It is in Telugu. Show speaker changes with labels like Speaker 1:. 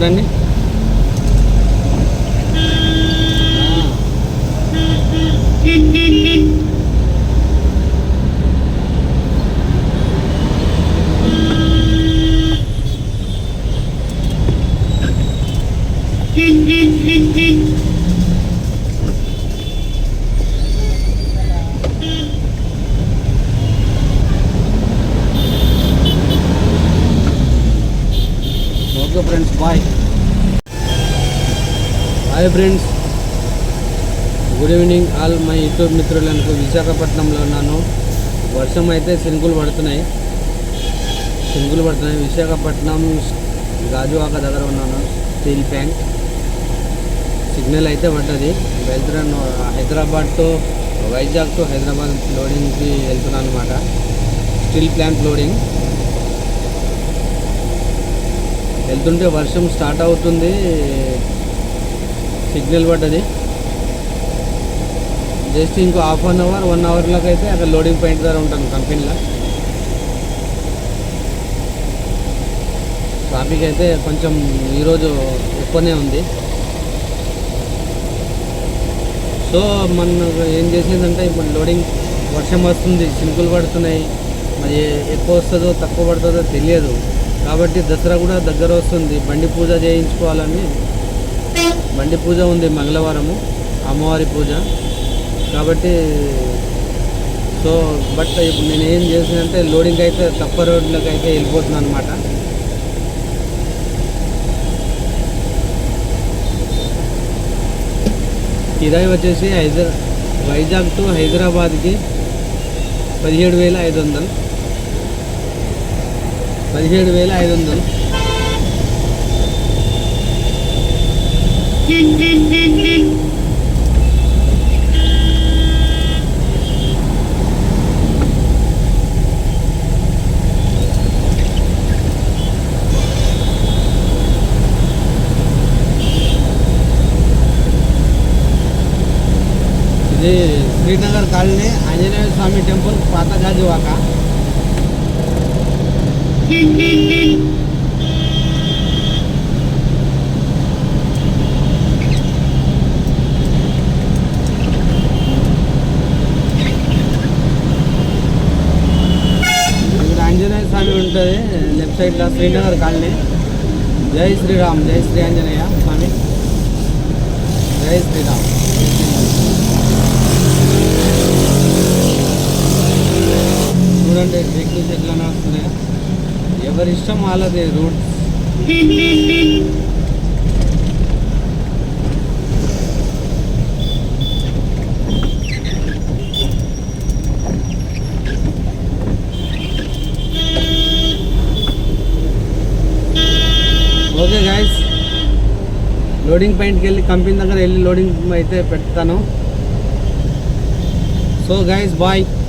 Speaker 1: चूँगी go friends bye hi friends good evening all my YouTube మిత్రులకు విశాఖపట్నంలో ఉన్నాను వర్షం అయితే సింగులు పడుతున్నాయి సింగులు పడుతున్నాయి విశాఖపట్నం గాజువాక దగ్గర ఉన్నాను స్టీల్ ప్యాంక్ సిగ్నల్ అయితే పడ్డది వెళ్తున్నాను హైదరాబాద్ టు వైజాగ్ టు హైదరాబాద్ లోడింగ్కి వెళ్తున్నాను అనమాట స్టీల్ ప్లాంట్ లోడింగ్ వెళ్తుంటే వర్షం స్టార్ట్ అవుతుంది సిగ్నల్ పడ్డది జస్ట్ ఇంకో హాఫ్ అన్ అవర్ వన్ అవర్లోకి అయితే అక్కడ లోడింగ్ పాయింట్ దగ్గర ఉంటాను కంపెనీలో ట్రాఫిక్ అయితే కొంచెం ఈరోజు ఎక్కువనే ఉంది సో మన ఏం చేసేదంటే ఇప్పుడు లోడింగ్ వర్షం వస్తుంది చినుకులు పడుతున్నాయి మరి ఎక్కువ వస్తుందో తక్కువ పడుతుందో తెలియదు కాబట్టి దసరా కూడా దగ్గర వస్తుంది బండి పూజ చేయించుకోవాలని బండి పూజ ఉంది మంగళవారము అమ్మవారి పూజ కాబట్టి సో బట్ ఇప్పుడు నేను ఏం అంటే లోడింగ్ అయితే తప్ప రోడ్లకు అయితే వెళ్ళిపోతున్నాను అనమాట ఇదై వచ్చేసి హైదరా వైజాగ్ టు హైదరాబాద్కి పదిహేడు వేల ఐదు వందలు పదిహేడు వేల ఐదు వందలు ఇది శ్రీనగర్ కాలనీ ఆంజనేయ స్వామి టెంపుల్ పాత గాజువాక కింద ఆంజనేయ స్వామి ఉంటది లెఫ్ట్ సైడ్ లా శ్రీనగర్ కాలనీ జై శ్రీరామ్ జై శ్రీ ఆంజనేయ స్వామి జై శ్రీరామ్ చూడండి టెక్నీషియన్ ఇట్లాన వస్తుంది एवरिष्ट वाले route okay guys loading point के लिए कंपनी दी लोडिंग अच्छे पड़ता सो गाइस बाय